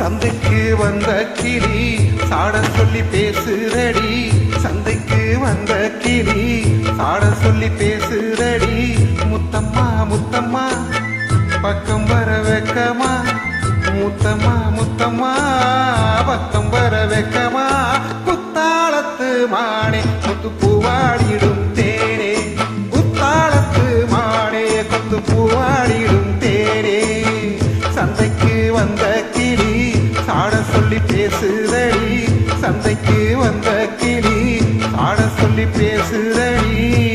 சந்தைக்கு வந்த கிளி சாட சொல்லி பேசுதடி சந்தைக்கு வந்த கிளி சாட சொல்லி பேசுதடி முத்தம்மா முத்தம்மா பக்கம் வர வெக்கமா? முத்தம்மா முத்தம்மா பக்கம் வர வெக்கமா? குத்தாளத்து மானே முத்து பூவாடிடும் தேனே. குத்தாளத்து மானே கொத்து பூவாடிடும் சொல்லி பேசுதடி சந்தைக்கு வந்த கிளி. ஆட சொல்லி பேசுதடி.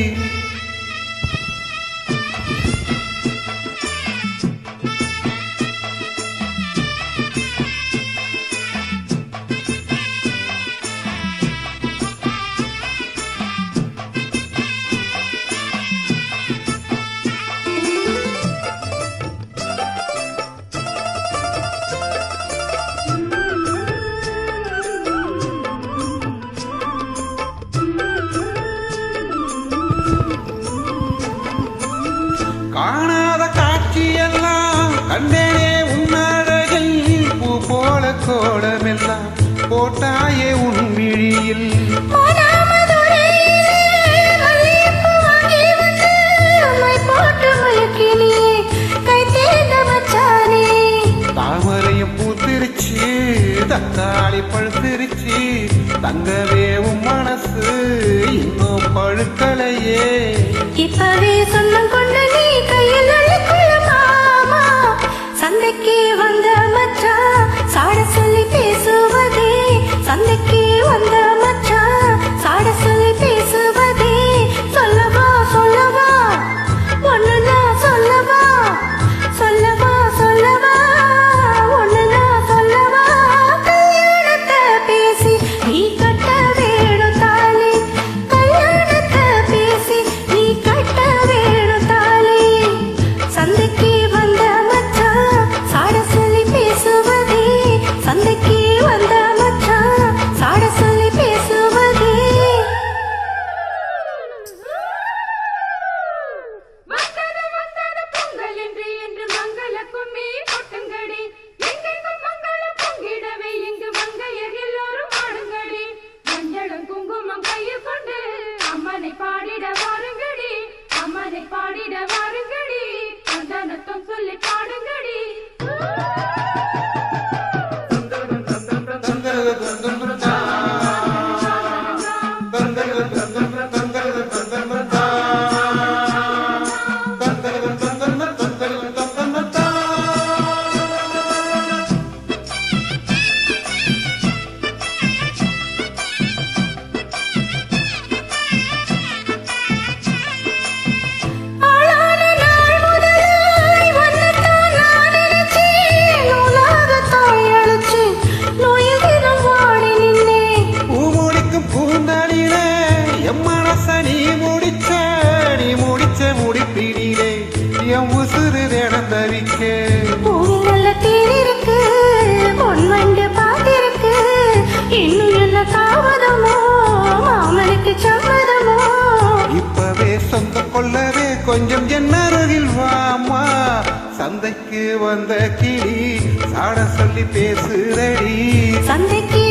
காணாத காட்சியெல்லாம் கண்டேனே உன்னழகில் பூ போல கோலமெல்லாம் போட்டாயே உன் விழியில். தாமரையும் பூத்திருச்சு தக்காளி பழுத்திருச்சு. தங்கவேவும் மனசு இன்னும் பழுக்கலையே. இப்பவே சொந்தம் கொஞ்சம் என் அருகில் வாமா சந்தைக்கு வந்த கிளி சாட சொல்லி பேசுதடி சந்தைக்கு